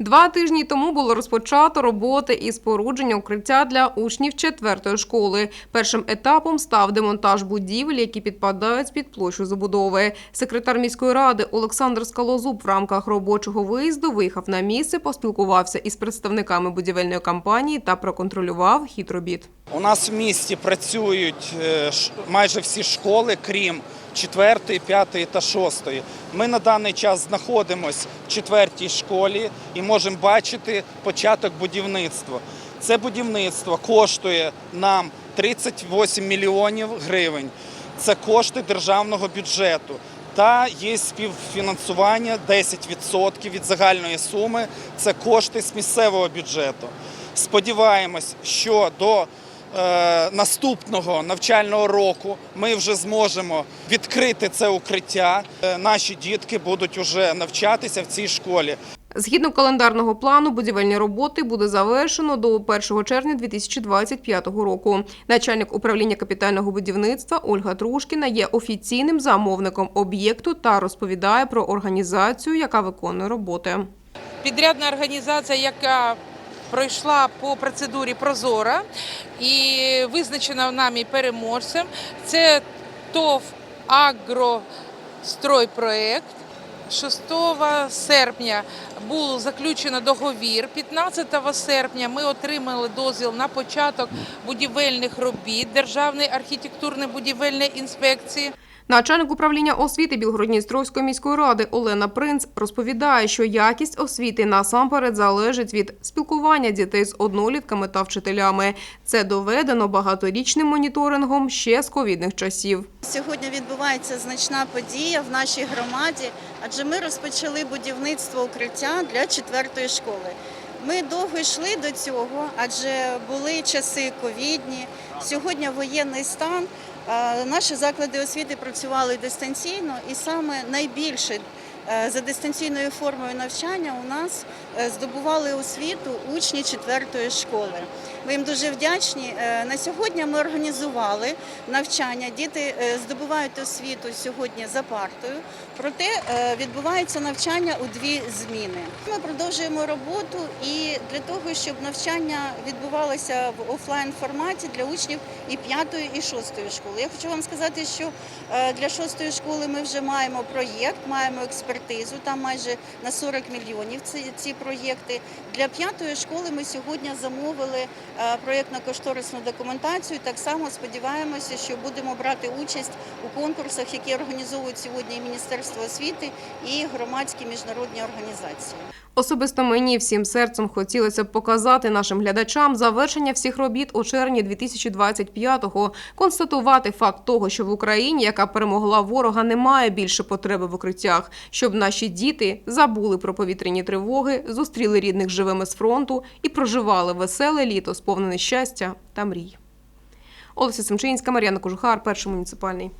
Два тижні тому було розпочато роботи із спорудження укриття для учнів четвертої школи. Першим етапом став демонтаж будівель, які підпадають під площу забудови. Секретар міської ради Олександр Скалозуб в рамках робочого виїзду виїхав на місце, поспілкувався із представниками будівельної компанії та проконтролював хід робіт. У нас в місті працюють е, майже всі школи, крім 4, 5 та 6. Ми на даний час знаходимося в четвертій школі і можемо бачити початок будівництва. Це будівництво коштує нам 38 мільйонів гривень. Це кошти державного бюджету. Та є співфінансування 10% від загальної суми. Це кошти з місцевого бюджету. Сподіваємось, що до наступного навчального року ми вже зможемо відкрити це укриття. Е, наші дітки будуть вже навчатися в цій школі. Згідно календарного плану, будівельні роботи буде завершено до 1 червня 2025 року. Начальник управління капітального будівництва Ольга Трушкіна є офіційним замовником об'єкту та розповідає про організацію, яка виконує роботи. підрядна організація, яка пройшла по процедурі Прозора і визначена нами переможцем. Це ТОВ «Агростройпроект». 6 серпня було заключено договір. 15 серпня ми отримали дозвіл на початок будівельних робіт Державної архітектурно-будівельної інспекції. Начальник управління освіти Білгородністровської міської ради Олена Принц розповідає, що якість освіти насамперед залежить від спілкування дітей з однолітками та вчителями. Це доведено багаторічним моніторингом ще з ковідних часів. Сьогодні відбувається значна подія в нашій громаді, адже ми розпочали будівництво укриття для четвертої школи. Ми довго йшли до цього, адже були часи ковідні. Сьогодні воєнний стан. Наші заклади освіти працювали дистанційно, і саме найбільше е, за дистанційною формою навчання у нас е, здобували освіту учні четвертої школи. Ми їм дуже вдячні. Е, На сьогодні ми організували навчання. Діти е, здобувають освіту сьогодні за партою, проте е, відбувається навчання у дві зміни. Ми продовжуємо роботу і для того, щоб навчання відбувалося в офлайн форматі для учнів і п'ятої, і шостої школи. Я хочу вам сказати, що для шостої школи ми вже маємо проєкт, маємо експертизу. Там майже на 40 мільйонів ці, ці проєкти. Для п'ятої школи ми сьогодні замовили проєктно-кошторисну документацію. Так само сподіваємося, що будемо брати участь у конкурсах, які організовують сьогодні і Міністерство освіти і громадські міжнародні організації. Особисто мені всім серцем хотілося б показати нашим глядачам завершення всіх робіт у червні 2025-го, констатувати факт того, що в Україні, яка перемогла ворога, немає більше потреби в укриттях, щоб наші діти забули про повітряні тривоги, зустріли рідних живими з фронту і проживали веселе літо, сповнене щастя та мрій. Олеся Семчинська, Мар'яна Кожухар, перший муніципальний.